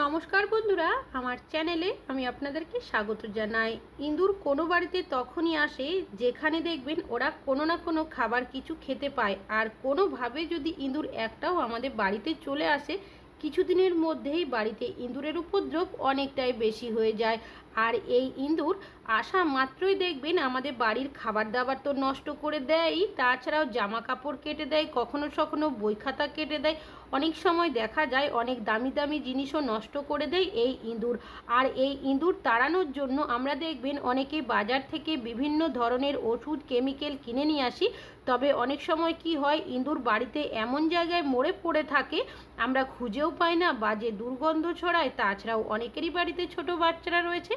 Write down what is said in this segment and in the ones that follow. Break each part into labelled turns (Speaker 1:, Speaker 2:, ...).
Speaker 1: নমস্কার বন্ধুরা, আমার চ্যানেলে আমি আপনাদেরকে স্বাগত জানাই। ইঁদুর কোনো বাড়িতে তখনই আসে যেখানে দেখবেন ওরা কোনো না কোনো খাবার কিছু খেতে পায়। আর কোনোভাবে যদি ইঁদুর একটাও আমাদের বাড়িতে চলে আসে, কিছুদিনের মধ্যেই বাড়িতে ইঁদুরের উপদ্রব অনেকটাই বেশি হয়ে যায়। আর এই ইঁদুর আসা মাত্রই দেখবেন আমাদের বাড়ির খাবার দাবার তো নষ্ট করে দেয়ই। তাছাড়াও জামা কাপড় কেটে দেয়, কখনো কখনো বই খাতা কেটে দেয়। অনেক সময় দেখা যায় অনেক দামি দামি জিনিসও নষ্ট করে দেয় এই ইঁদুর। আর এই ইঁদুর তাড়ানোর জন্য আমরা দেখবেন অনেকে বাজার থেকে বিভিন্ন ধরনের ওষুধ, কেমিক্যাল কিনে নিয়ে আসি। তবে অনেক সময় কি হয়, ইঁদুর বাড়িতে এমন জায়গায় মরে পড়ে থাকে, আমরা খুঁজেও পাই না বাজে দুর্গন্ধ ছড়ায়, তাছাড়াও অনেকেরই বাড়িতে ছোট বাচ্চারা রয়েছে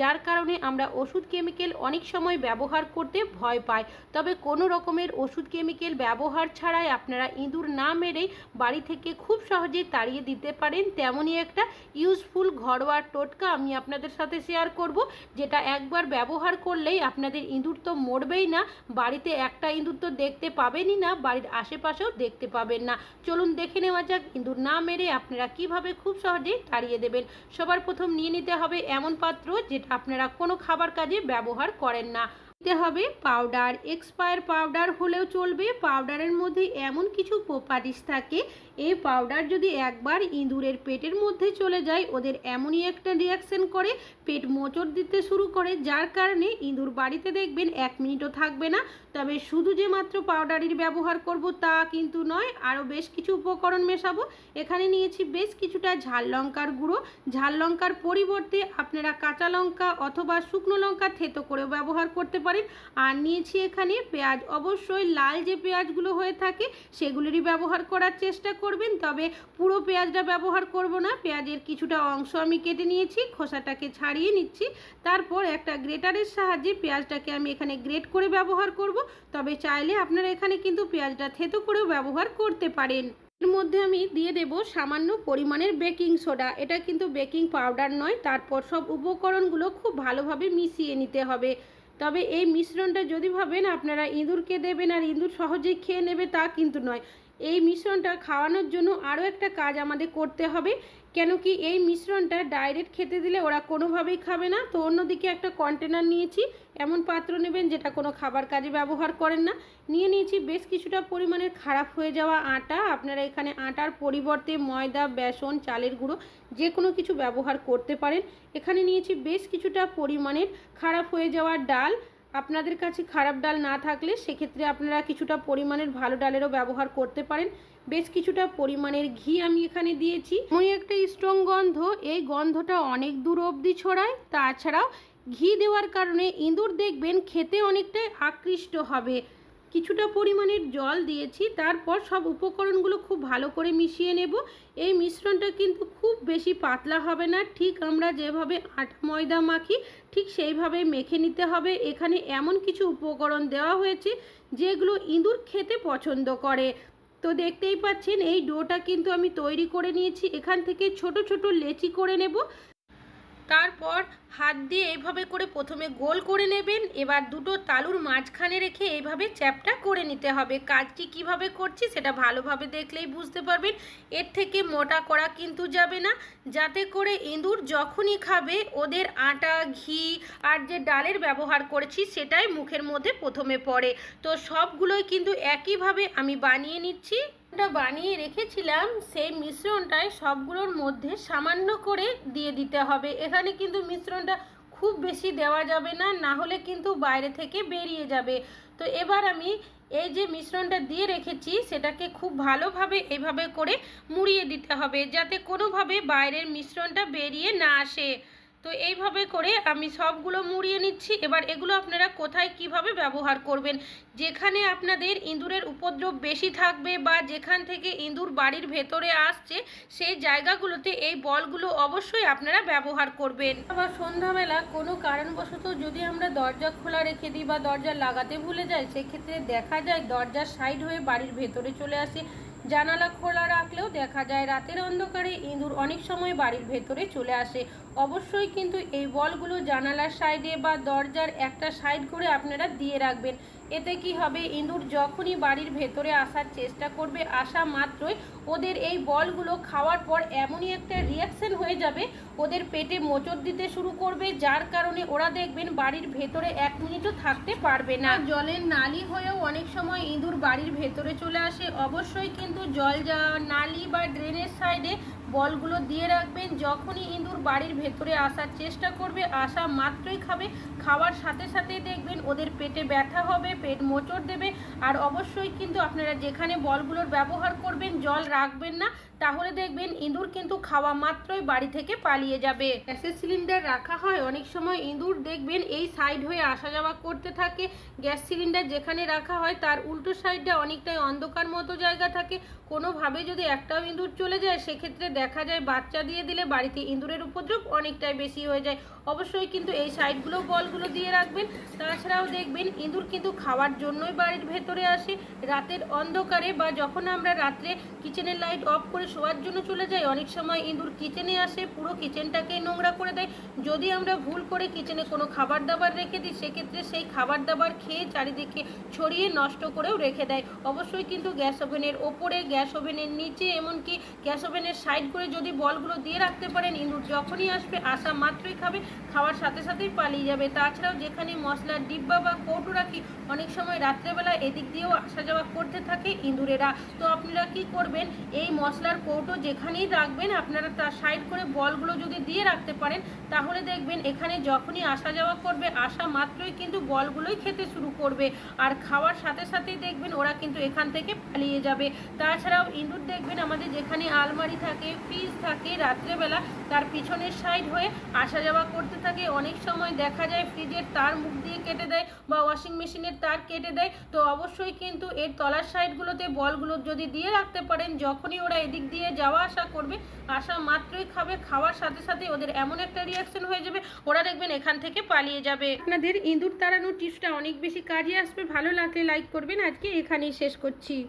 Speaker 1: যার কারণে আমরা ওষুধ কেমিক্যাল অনেক সময় ব্যবহার করতে ভয় পাই। তবে কোনো রকমের ওষুধ কেমিক্যাল ব্যবহার ছাড়াই আপনারা ইঁদুর না মেরেই বাড়ি থেকে খুব সহজেই তাড়িয়ে দিতে পারেন। তেমনই একটা ইউজফুল ঘরোয়া টোটকা আমি আপনাদের সাথে শেয়ার করব, যেটা একবার ব্যবহার করলেই আপনাদের ইঁদুর তো মরবেই না, বাড়িতে একটা ইঁদুর তো দেখতে পাবেনই না, বাড়ির আশেপাশেও দেখতে পাবেন না। চলুন দেখে নেওয়া যাক ইঁদুর না মেরে আপনারা কীভাবে খুব সহজেই তাড়িয়ে দেবেন। সবার প্রথম নিয়ে নিতে হবে এমন পাত্র আপনারা কোনো খাবার কাজে ব্যবহার করেন না। দিতে হবে। পাউডার, এক্সপায়ার পাউডার হলেও চলবে। পাউডারের মধ্যে এমন কিছু প্রপার্টিস থাকে, এই পাউডার যদি একবার ইঁদুরের পেটের মধ্যে চলে যায়, ওদের এমনই একটা রিয়াকশন করে, পেট মোচড় দিতে শুরু করে। যার কারণে ইঁদুর বাড়িতে দেখবেন এক মিনিটও থাকবে না। তবে শুধু যে মাত্র পাউডারের ব্যবহার করব তা কিন্তু নয়, আরও বেশ কিছু উপকরণ মেশাবো। এখানে নিয়েছি বেশ কিছুটা ঝাল লঙ্কার গুঁড়ো। ঝাল লঙ্কার পরিবর্তে আপনারা কাঁচা লঙ্কা অথবা শুকনো লঙ্কা থেতো করেও ব্যবহার করতে পারেন। আর নিয়েছি এখানে পেঁয়াজ। অবশ্যই লাল যে পেঁয়াজগুলো হয়ে থাকে, সেগুলিরই ব্যবহার করার চেষ্টা করবেন। তবে পুরো পেঁয়াজটা ব্যবহার করব না। পেঁয়াজের কিছুটা অংশ আমি কেটে নিয়েছি, খোসাটাকে ছাড়িয়ে নিচ্ছি। তারপর একটা গ্রেটারের সাহায্যে পেঁয়াজটাকে আমি এখানে গ্রেট করে ব্যবহার করব। তবে চাইলে আপনারা এখানে কিন্তু পেঁয়াজটা থেতো করেও ব্যবহার করতে পারেন। এর মধ্যে আমি দিয়ে দেব সামান্য পরিমাণের বেকিং সোডা। এটা কিন্তু বেকিং পাউডার নয়। তারপর সব উপকরণগুলো খুব ভালোভাবে মিশিয়ে নিতে হবে। তবে এই মিশ্রণটা যদি ভাবেন, আপনারা ইঁদুরকে দেবেন আর ইঁদুর সহজেই খেয়ে নেবে তা কিন্তু নয়। এই মিশ্রণটা খাওয়ানোর জন্য আরও একটা কাজ আমাদের করতে হবে। কেন কি এই মিশ্রণটা ডাইরেক্ট খেতে দিলে ওরা কোনোভাবেই খাবে না। তো অন্যদিকে একটা কন্টেনার নিয়েছি। এমন পাত্র নেবেন যেটা কোনো খাবার কাজে ব্যবহার করেন না। নিয়ে নিয়েছি বেশ কিছুটা পরিমাণের খারাপ হয়ে যাওয়া আটা। আপনারা এখানে আটার পরিবর্তে ময়দা, বেসন, চালের গুঁড়ো যে কোনো কিছু ব্যবহার করতে পারেন। এখানে নিয়েছি বেশ কিছুটা পরিমাণের খারাপ হয়ে যাওয়া ডাল। আপনাদের কাছে খারাপ ডাল না থাকলে সেক্ষেত্রে আপনারা কিছুটা পরিমাণের ভালো ডালেরও ব্যবহার করতে পারেন। বেশ কিছুটা পরিমাণের ঘি আমি এখানে দিয়েছি। মই একটা স্ট্রং গন্ধ, এই গন্ধটা অনেক দূর অবধি ছড়ায়। তাছাড়াও ঘি দেওয়ার কারণে ইঁদুর দেখবেন খেতে অনেকটাই আকৃষ্ট হবে। কিছুটা পরিমাণের জল দিয়েছি, তারপর সব উপকরণগুলো খুব ভালো করে মিশিয়ে নেব। এই মিশ্রণটা কিন্তু খুব বেশি পাতলা হবে না, ঠিক আমরা যেভাবে আটা ময়দা মাখি, ঠিক সেইভাবে মেখে নিতে হবে। এখানে এমন কিছু উপকরণ দেওয়া হয়েছে, যেগুলো ইঁদুর খেতে পছন্দ করে। তো দেখতেই পাচ্ছেন, এই ডোটা কিন্তু আমি তৈরি করে নিয়েছি। এখান থেকে ছোট ছোট লেচি করে নেব। তারপর হাত দিয়ে এইভাবে করে প্রথমে গোল করে নেবেন, এবার দুটো তালুর মাঝখানে রেখে এইভাবে চ্যাপটা করে নিতে হবে। কাজটি কীভাবে করছি সেটা ভালোভাবে দেখলেই বুঝতে পারবেন। এর থেকে মোটা করা কিন্তু যাবে না। যাতে করে ইঁদুর যখনই খাবে, ওদের আটা, ঘি আর যে ডালের ব্যবহার করেছি সেটাই মুখের মধ্যে প্রথমে পড়ে। তো সবগুলোই কিন্তু একইভাবে আমি বানিয়ে নিচ্ছি। বানিয়ে রেখেছিলাম, সেই মিশ্রণটায় সবগুলোর মধ্যে সামান্য করে দিয়ে দিতে হবে। এখানে কিন্তু মিশ্রণটা খুব বেশি দেওয়া যাবে না না হলে কিন্তু বাইরে থেকে বেরিয়ে যাবে। তো এবার আমি এই যে মিশ্রণটা দিয়ে রেখেছি, সেটাকে খুব ভালোভাবে এভাবে করে মুড়িয়ে দিতে হবে, যাতে কোনোভাবে বাইরের মিশ্রণটা বেরিয়ে না আসে। তো এইভাবে করে আমি সবগুলো মুড়িয়ে নিচ্ছি। এবার এগুলো আপনারা কোথায় কীভাবে ব্যবহার করবেন? যেখানে আপনাদের ইঁদুরের উপদ্রব বেশি থাকবে বা যেখান থেকে ইঁদুর বাড়ির ভেতরে আসছে, সেই জায়গাগুলোতে এই বলগুলো অবশ্যই আপনারা ব্যবহার করবেন। আবার সন্ধ্যাবেলা কোনো কারণবশত যদি আমরা দরজা খোলা রেখে দিই বা দরজা লাগাতে ভুলে যাই, সেক্ষেত্রে দেখা যায় দরজার সাইড হয়ে বাড়ির ভেতরে চলে আসে। জানালা খোলা রাখলেও দেখা যায় রাতের অন্ধকারে ইঁদুর অনেক সময় বাড়ির ভেতরে চলে আসে। অবশ্যই কিন্তু এই বলগুলো জানালার সাইডে বা দরজার একটা সাইড করে আপনারা দিয়ে রাখবেন। এতে কি হবে? ইঁদুর যখনই বাড়ির ভেতরে আসার চেষ্টা করবে আসা মাত্রই ওদের এই বলগুলো খাওয়ার পর এমনই একটা রিয়াকশন হয়ে যাবে, ওদের পেটে মোচড় দিতে শুরু করবে, যার কারণে ওরা দেখবেন বাড়ির ভেতরে এক মিনিটও থাকতে পারবে না। জলের নালি হয়েও অনেক সময় ইঁদুর বাড়ির ভেতরে চলে আসে। অবশ্যই কিন্তু জল যাওয়া নালি বা ড্রেনের সাইডে বলগুলো দিয়ে রাখবেন। যখনই ইঁদুর বাড়ির ভেতরে আসার চেষ্টা করবে আসা মাত্রই খাবে। খাওয়ার সাথে সাথে দেখবেন ওদের পেটে ব্যথা হবে, পেট মোচড় দেবে। আর অবশ্যই কিন্তু আপনারা যেখানে বলগুলোর ব্যবহার করবেন, জল রাখবেন না। তাহলে দেখবেন ইঁদুর কিন্তু খাওয়া মাত্রই বাড়ি থেকে পালিয়ে যাবে। গ্যাসের সিলিন্ডার রাখা হয়। অনেক সময় ইঁদুর দেখবেন এই সাইড হয়ে আসা যাওয়া করতে থাকে। গ্যাস সিলিন্ডার যেখানে রাখা হয়, তার উল্টো সাইডটা অনেকটাই অন্ধকার মতো জায়গা থাকে। কোনোভাবে যদি একটাও ইঁদুর চলে যায়, সেক্ষেত্রে দেখা যায়, বাচ্চা দিয়ে দিলে বাড়িতে ইঁদুরের উপদ্রব অনেকটাই বেশি হয়ে যায়। অবশ্যই কিন্তু এই সাইডগুলো বলগুলো দিয়ে রাখবেন। তাছাড়াও দেখবেন, ইঁদুর কিন্তু খাওয়ার জন্যই বাড়ির ভেতরে আসে। রাতের অন্ধকারে বা যখন আমরা রাত্রে কিচেনের লাইট অফ করে শোয়ার জন্য চলে যাই, অনেক সময় ইঁদুর কিচেনে আসে, পুরো কিচেনটাকে নোংরা করে দেয়। যদি আমরা ভুল করে কিচেনে কোনো খাবার দাবার রেখে দিই, সেক্ষেত্রে সেই খাবার দাবার খেয়ে চারিদিকে ছড়িয়ে নষ্ট করেও রেখে দেয়। অবশ্যই কিন্তু গ্যাস ওভেনের ওপরে, গ্যাস ওভেনের নিচে, এমনকি গ্যাস ওভেনের সাইড করে যদি বলগুলো দিয়ে রাখতে পারেন, ইঁদুর যখনই আসবে আসা মাত্রই খাবে, খাওয়ার সাথে সাথেই পালিয়ে যাবে। তাছাড়াও যেখানে মশলার ডিব্বা বা কৌটো রাখি, অনেক সময় রাত্রেবেলা এদিক দিয়েও আসা যাওয়া করতে থাকে ইঁদুরেরা। তো আপনারা কি করবেন? এই মশলার কৌটো যেখানেই রাখবেন, আপনারা তার সাইড করে বলগুলো যদি দিয়ে রাখতে পারেন, তাহলে দেখবেন এখানে যখনই আসা যাওয়া করবে আসা মাত্রই কিন্তু বলগুলোই খেতে শুরু করবে। আর খাওয়ার সাথে সাথেই দেখবেন ওরা কিন্তু এখান থেকে পালিয়ে যাবে। তাছাড়াও ইঁদুর দেখবেন আমাদের যেখানে আলমারি থাকে থাকে, রাত্রেবেলা তার পিছনের সাইড হয়ে আসা যাওয়া করতে থাকে। অনেক সময় দেখা যায় ফ্রিজের তার মুখ দিয়ে কেটে দেয় বা ওয়াশিং মেশিনের তার কেটে দেয়। তো অবশ্যই কিন্তু এর তলার সাইডগুলোতে বলগুলো যদি দিয়ে রাখতে পারেন, যখনই ওরা এদিক দিয়ে যাওয়া আসা করবে, আসা মাত্রই খাবে। খাওয়ার সাথে সাথে ওদের এমন একটা রিয়াকশন হয়ে যাবে, ওরা দেখবেন এখান থেকে পালিয়ে যাবে। আপনাদের ইঁদুর তাড়ানোর টিপসটা অনেক বেশি কাজে আসবে। ভালো লাগলে লাইক করবেন। আজকে এখানেই শেষ করছি।